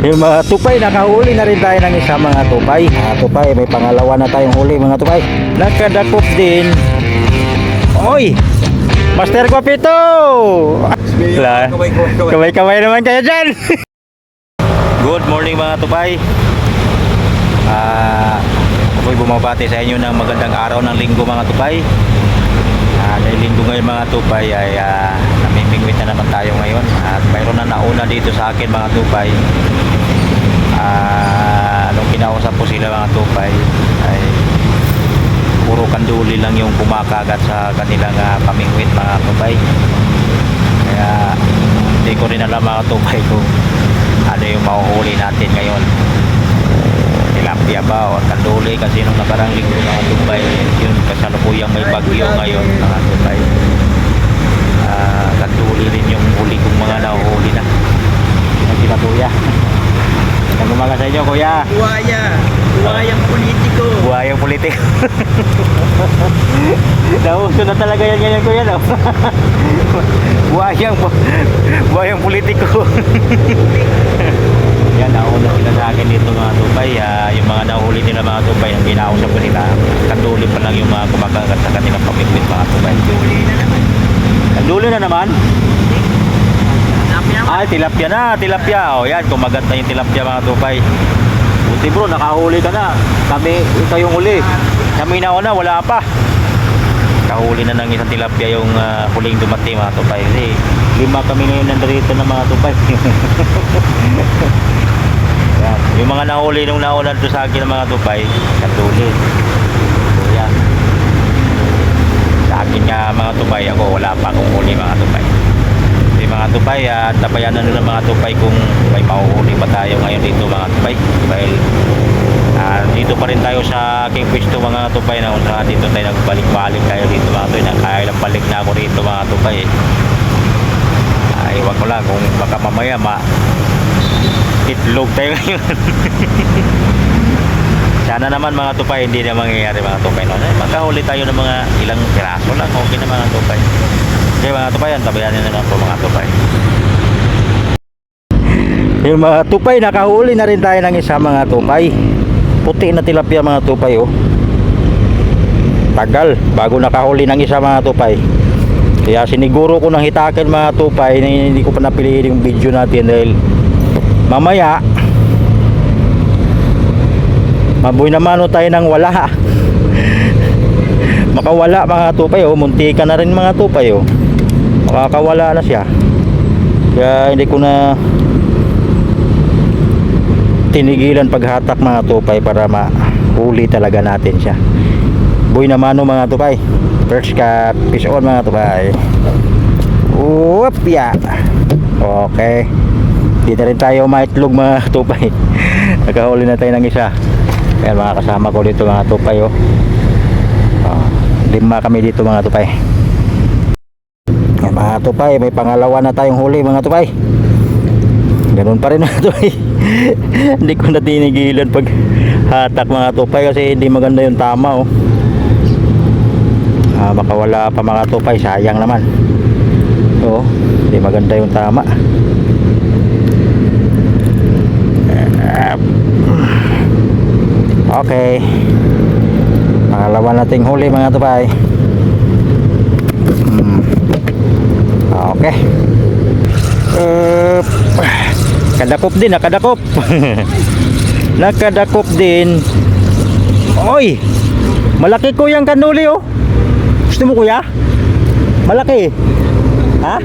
Yung mga tupay, nakahuli na rin tayo ng isa mga tupay. Mga tupay, may pangalawa na tayong huli mga tupay. Nakadakop din. Oy! Master Guapito! Kamay-kamay naman kayo dyan! Good morning mga tupay. Ah, ako'y bumabati sa inyo ng magandang araw ng linggo mga tupay. Ah, dahil linggo ngayon mga tupay ay ah, namimingwit na naman tayo ngayon at mayroon na nauna dito sa akin mga tupay. Ah, nung kinausap ko sila mga tupay ay puro kanduli lang yung kumakagat sa kanilang ah, pamingwit mga tupay. Kaya hindi ko rin alam mga tupay kung ano yung mahuhuli natin ngayon tilapia ba o kanduli kasi nung nakarang linggo mga tupay yun kasalukuyang may bagyo ngayon mga tupay Ah, kanduli rin yung huli kong mga nahuhuli na yung sila kuya Magandang umaga sa inyo kuya Buhaya. Buhayang politiko. buhayang politik nauso na talaga yan ngayon kuya no? buhayang buhayang politiko yan nauna sila sa akin dito mga tupay Ah, yung mga nahuli nila mga tupay ang ginausap ko nila kanduli pa lang yung mga kumakagat sa kanilang pamilwit mga tupay Huli na naman. kanduli na naman Ay tilapia na tilapia. O yan kumagat na yung tilapia mga tupay. Buti bro nakahuli ka na. Kami ikaw yung huli. Kami nauna wala pa. Kahuli na ng isang tilapia yung ah, huling dumating mga tupay. Kasi lima kami ngayon nandito ng mga tupay. Yan. yung mga nahuli nung nauna doon sa akin ng mga tupay katuli. So yan. Sa akin nga mga tupay ako wala pa akong huli mga tupay mga tupay at tabayanan nila mga tupay kung may mahuhuli pa tayo ngayon dito mga tupay. Dahil ah, dito pa rin tayo sa aking pwesto mga tupay na kung saan dito tayo nagbalik-balik tayo dito mga tupay. Nakailang balik na ako rito mga tupay ay iwan ko lang kung baka mamaya ma itlog tayo ngayon sana naman mga tupay hindi na mangyayari mga tupay no? Eh, magkahuli tayo ng mga ilang piraso lang okay na mga tupay Okay mga tupay, ang tabayanin na po mga tupay. Yung mga tupay, nakahuli na rin tayo ng isa mga tupay. Puti na tilapia mga tupay oh. Tagal, bago nakahuli ng isa mga tupay. Kaya siniguro ko ng hitakin mga tupay na hindi ko pa napiliin yung video natin dahil mamaya mabuhay naman oh tayo ng wala makawala mga tupay oh munti ka na rin mga tupay oh makakawala na siya kaya hindi ko na tinigilan paghatak mga tupay para mahuli talaga natin siya buhay na mano mga tupay first cut fish on mga tupay Whoop, ya. Okay. Di na rin tayo maitlog mga tupay. Nakahuli na tayo ng isa. Ayan mga kasama ko dito mga tupay oh. Ah, lima kami dito mga tupay. Ayan, mga tupay, may pangalawa na tayong huli mga tupay. Ganun pa rin mga tupay. hindi ko na tinigilan pag hatak mga tupay kasi hindi maganda yung tama oh. Ah, makawala pa mga tupay, sayang naman. Oo, hindi maganda yung tama. Okay. Pangalawa nating huli mga tupay. Hmm. Okay. Uh, kadakop din, nakadakop. nakadakop din. Oy! Malaki ko yung kanuli oh. Gusto mo kuya? Malaki. Ha?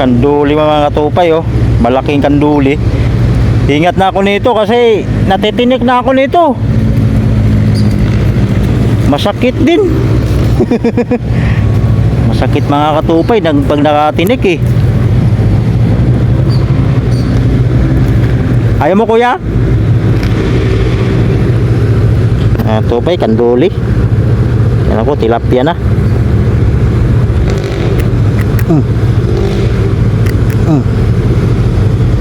Kanduli mga katupay oh. Malaking kanduli. Ingat na ako nito kasi natitinik na ako nito. Masakit din. Masakit mga katupay nag pag nakatinik eh. Ayaw mo kuya? Ah, tupay, kanduli. Yan ako, tilapia na. Mm.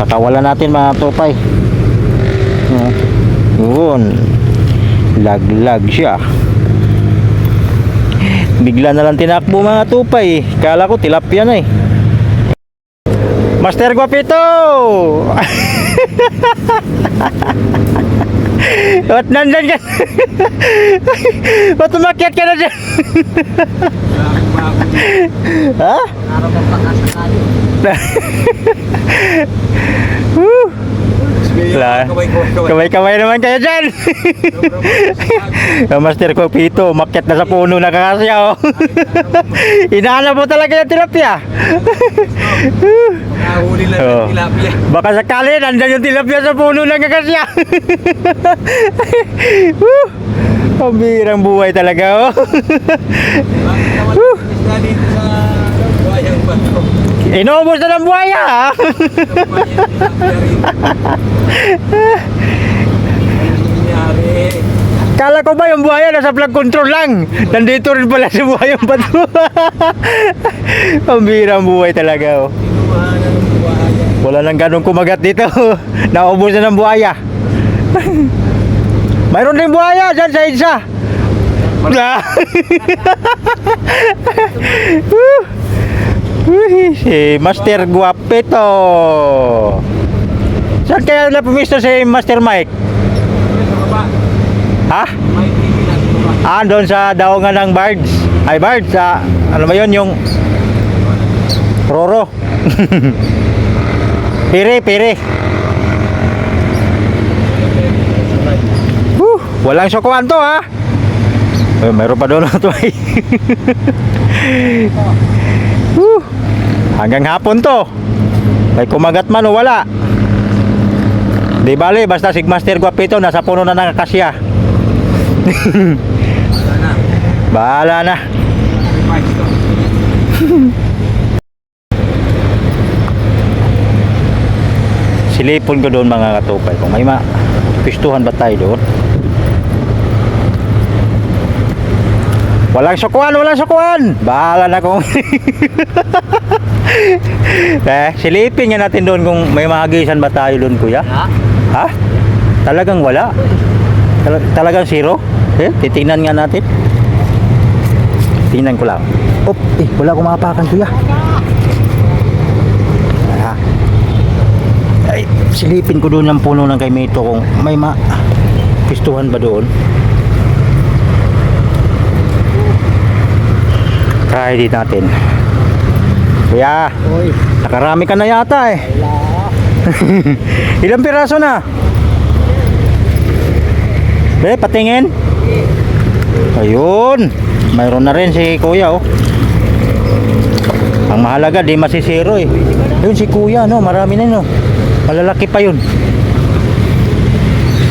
Nakawala natin mga. Mm. Yun. Laglag siya. Bigla na lang tinakbo mga tupay. Kala ko tilapia na eh. Master Guapito! Ba't nandyan ka? Ba't umakyat ka na dyan? ha? Araw mo pa kasakali. Woo! Wala. Kamay-kamay naman kayo dyan. Master Guapito, umakyat na sa puno na kakasya oh. Inahanap mo talaga yung tilapia. Nakahuli lang ng tilapia. Baka sakali, nandyan yung tilapia sa puno ng kakasya. Pambirang buhay talaga, oh. Isda dito sa buhayang bato? Inubos na ng buhaya, ha? Kala ko ba yung buhaya nasa flag control lang? Nandito rin pala si buhayang bato. Pambirang buhay talaga, oh. Na. Wala nang ganun kumagat dito. Naubos na ng buhaya. Mayroon din buhaya dyan sa isa. Si Master Guapito. Saan kaya na pumisto si Master Mike? Ha? Ah, doon sa daungan ng birds. Ay, birds. Sa, ano ba yun? Yung Roro. pire, pire. Whew, walang sokuan to ha. Ay, mayroon pa doon ito ay. Hanggang hapon to. May kumagat man o wala. Di bale, basta si Master Guapito nasa puno na nakakasya. Bahala na. May. Silipon ko doon mga katupay. Kung may ma pistuhan ba tayo doon? Walang sukuan, walang sukuan. Bahala na kung... eh, silipin nga natin doon kung may mahagisan ba tayo doon, kuya. Ha? Ha? Talagang wala. Tal- talagang zero. Eh, titingnan nga natin. Tingnan ko lang. Op, eh, wala akong mapakan, kuya. Ah. Ay, silipin ko doon yung puno ng kay Mito kung may ma pistuhan ba doon. Try din natin. Kuya, Oy, nakarami ka na yata eh. Ilang piraso na? Be, patingin. Ayun. Mayroon na rin si kuya oh. Ang mahalaga di masisiro eh. Yun si kuya no, marami na no. Malalaki pa yun.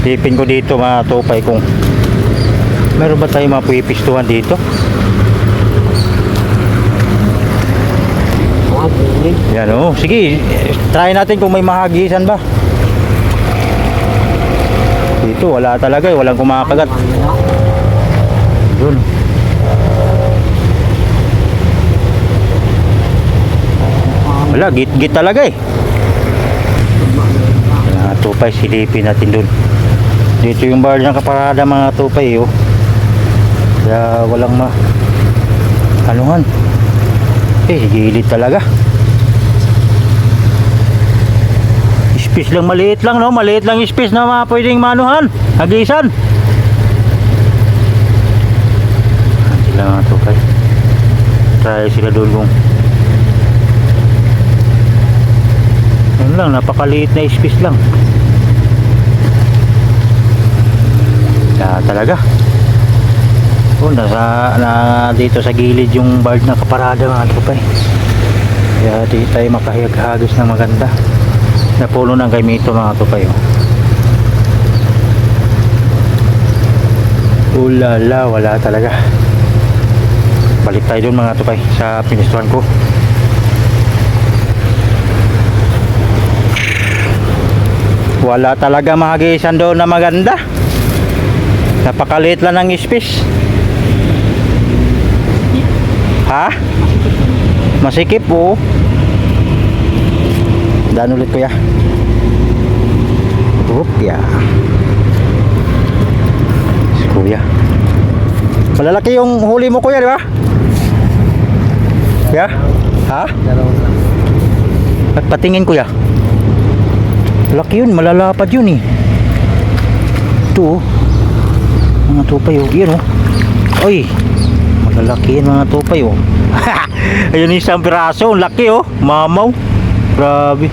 Tipin ko dito mga tupay kung meron ba tayo mga puipistuhan dito? Mga bulig. Yan oh. Sige, try natin kung may mahagisan ba. Dito wala talaga eh, walang kumakagat. Yun. Wala, git-git talaga eh. Mga tupay, silipin natin dun. Dito yung bar ng kaparada mga tupay oh. Kaya walang ma... Anuhan. Eh, gilid talaga. Space lang maliit lang no, maliit lang space na pwedeng manuhan, hagisan. Sila nga to kay. Try sila doon kung Yun lang, napakaliit na space lang. Kaya talaga. Oh, nasa na dito sa gilid yung bird na kaparada mga tupay. Kaya di tayo makahagis ng maganda. Napuno ng kay Mito mga tupay. Oh. Ulala, wala talaga. Balik tayo dun mga tupay sa pinistuan ko. Wala talaga mahagisan doon na maganda. Napakaliit lang ng space. Ha? Masikip po. Daan ulit kuya. Rupya. Si kuya. Malalaki yung huli mo kuya, di ba? Ya? Ha? At patingin kuya. Laki yun, malalapad yun eh. Ito oh. Mga tupay oh. Yan oh. Ay. Malalaki mga tupay oh. Ayun isang piraso. Ang laki oh. Mamaw. Grabe.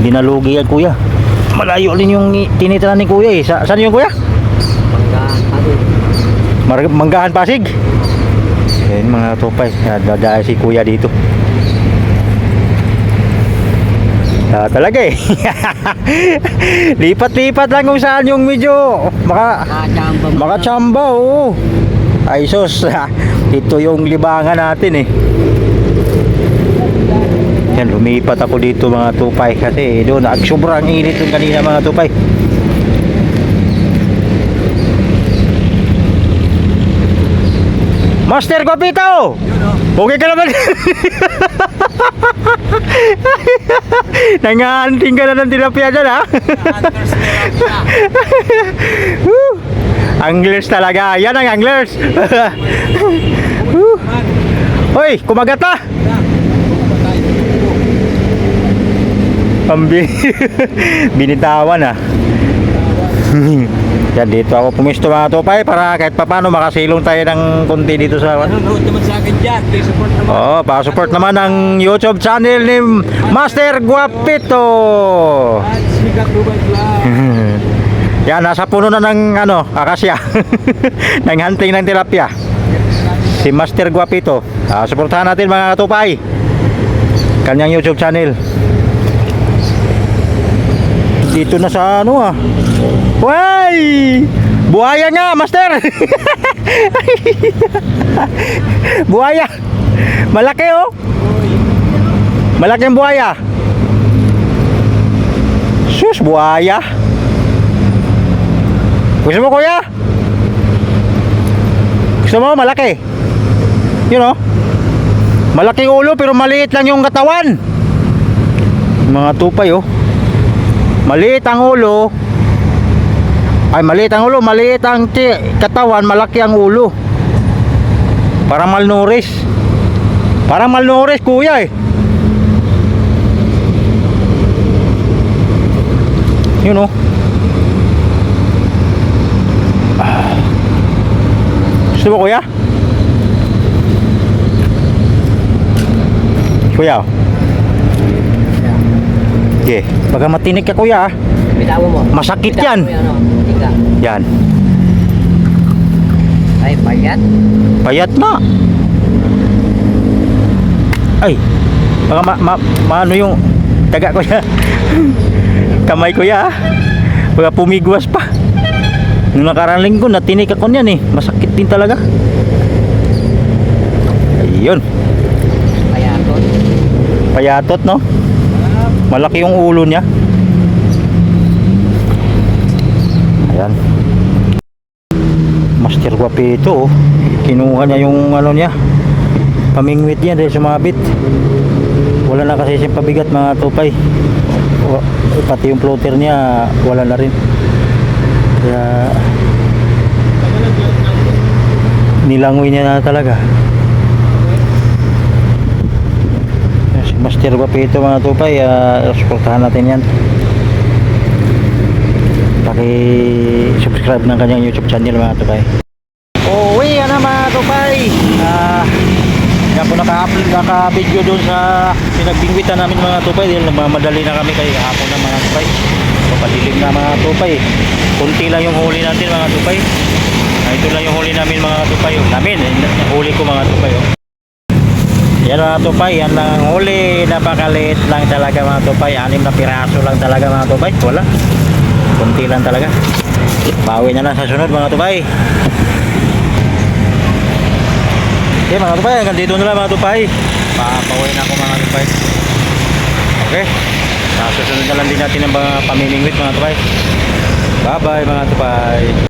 Hindi nalugi yan kuya. Malayo din yung tinitira ni kuya eh. Sa, saan yung kuya? Mar- Manggahan Pasig. Ayun mga tupay. Dadaya si kuya dito. Ah, talaga eh. Lipat-lipat lang kung saan yung medyo maka makachamba oo. Ay sus. Ito yung libangan natin eh. Yan, lumipat ako dito mga tupay kasi doon ag sobrang init yung kanina mga tupay. Master Guapito! Okay ka naman. Nanganting ka na ng tilapia dyan ha. Anglers talaga. Yan ang anglers. Hoy, kumagat na. Pambi. Binitawan ah. Yan dito ako pumisto mga tupay para kahit papano makasilong tayo ng konti dito sa Nanonood naman sa akin dyan. Support naman. Oh, pa-support naman ang YouTube channel ni Master Guapito. Sigat Vlog. Yan, nasa puno na ng ano, akasya. ng hunting ng tilapia. Si Master Guapito. Ah, suportahan natin mga katupay. Kanyang YouTube channel. Dito na sa ano ah. Way! Buhaya nga, Master! buhaya! Malaki oh! Malaki ang buhaya! Sus, buhaya! Gusto mo kuya? Gusto mo malaki? You know? Malaking ulo pero maliit lang yung katawan. Mga tupay oh. Maliit ang ulo. Ay maliit ang ulo, maliit ang katawan, malaki ang ulo. Parang malnourished. Parang malnourished kuya eh. Yun oh. Gusto mo kuya? Kuya. oh. Okay, baka matinik ka kuya ah. Bitawan mo. Masakit yan. Mo oh. Yan. Ay, payat. Payat na. Ay. Baka ma, ma, maano yung taga ko ya. Kamay ko ya. Baka pumigwas pa. Nung nakarang linggo, natinik ako niyan eh. Masakit din talaga. Ayun. Payatot. Payatot no? Malaki yung ulo niya. Ayan. Master Guapito oh. Kinuha niya yung ano niya. Pamingwit niya dahil sumabit. Wala na kasi siyang pabigat mga tupay. Pati yung floater niya wala na rin. Kaya nilangoy niya na talaga. Si Master Guapito mga tupay, uh, suportahan natin yan. Paki-subscribe ng kanyang YouTube channel mga tupay. Uwi yan na mga tupay. Ah, yan po naka-upload, naka-video doon sa pinagbingwitan namin mga tupay dahil nagmamadali na kami kay hapon na mga tupay. So padilim na mga tupay. Kunti lang yung huli natin mga tupay. Ah, ito lang yung huli namin mga tupay. Namin, eh, huli ko mga tupay. Oh. Yan mga tupay, yan lang ang huli. Napakaliit lang talaga mga tupay. Anim na piraso lang talaga mga tupay. Wala. Kunti lang talaga. Bawi na lang sa sunod mga tupay. Okay mga tupay, hanggang dito na lang mga tupay. Papaway na ako mga tupay. Okay. Sa susunod na lang din natin ang mga pamimingwit mga tupay. Bye bye mga tupay.